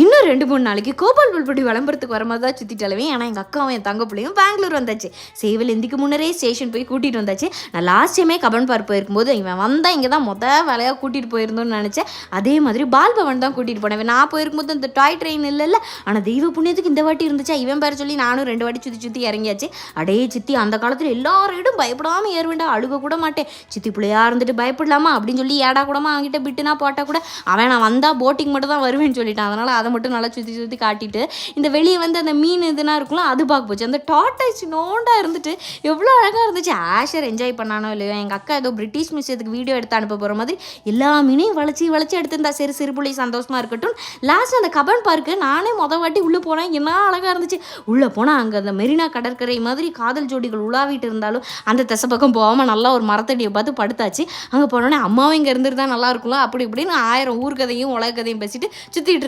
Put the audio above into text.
இன்னும் ரெண்டு மூணு நாளைக்கு கோபால் புல்படி விளம்பரத்துக்கு வர மாதிரி தான் சுற்றிட்டாலுமே ஏன்னா எங்கள் அக்காவும் என் தங்க பிள்ளையும் பெங்களூர் வந்தாச்சு. சேவல் எந்திக்கு முன்னரே ஸ்டேஷன் போய் கூட்டிகிட்டு வந்தாச்சு. நான் லாஸ்ட் டைமே கபன் பார்க் போயிருக்கும்போது இவன் வந்தால் இங்கே தான் மொதல் வேலையாக கூட்டிகிட்டு போயிருந்தோம்னு நினச்சேன். அதே மாதிரி பால் பவன் தான் கூட்டிகிட்டு போனேன். நான் போயிருக்கும்போது இந்த டாய் ட்ரெயின் இல்லைல்ல ஆனால் தெய்வ புண்ணியத்துக்கு இந்த வாட்டி இருந்துச்சா? இவன் பேர் சொல்லி நானும் ரெண்டு வாட்டி சுற்றி சுற்றி இறங்கியாச்சு. அடே சித்தி அந்த காலத்தில் எல்லாரோடும் பயப்படாமல் ஏறுவேண்டா அழுக கூட மாட்டேன். சித்தி பிள்ளையாக இருந்துட்டு பயப்படலாமா அப்படின்னு சொல்லி ஏடா கூடமா அவன்கிட்ட பிட்டுனா போட்டால் கூட அவன் நான் வந்தால் போட்டிங் மட்டும் தான் வருவேன்னு சொல்லிட்டான். அதனால் அதை மட்டும் நல்லா சுற்றி சுற்றி காட்டிட்டு இந்த வெளியே வந்து அந்த மீன் இதுனா இருக்கும்ல அது பார்க்க போச்சு. அந்த டாட்டாய்ஸ் நோண்டா இருந்துட்டு எவ்வளோ அழகாக இருந்துச்சு. ஆஷர் என்ஜாய் பண்ணானோ இல்லையோ எங்கள் அக்கா ஏதோ பிரிட்டிஷ் மியூசியத்துக்கு வீடியோ எடுத்து அனுப்ப போகிற மாதிரி எல்லா மீனையும் வளைச்சி வளைச்சி எடுத்திருந்தா. சரி சிறு புள்ளி சந்தோஷமாக இருக்கட்டும். லாஸ்ட் அந்த கபன் பார்க்கு நானே மொதல் வாட்டி உள்ளே போனேன். என்ன அழகாக இருந்துச்சு. உள்ளே போனால் அங்கே அந்த மெரினா கடற்கரை மாதிரி காதல் ஜோடிகள் உலாவிட்டு இருந்தாலும் அந்த திசை பக்கம் போகாமல் நல்லா ஒரு மரத்தடியை பார்த்து படுத்தாச்சு. அங்கே போனோடனே அம்மாவும் இங்கே இருந்துட்டு தான் நல்லா இருக்கும்ல அப்படி இப்படின்னு ஆயிரம் ஊர்கதையும் உலக கதையும் பேசிட்டு சுற்றிட்டு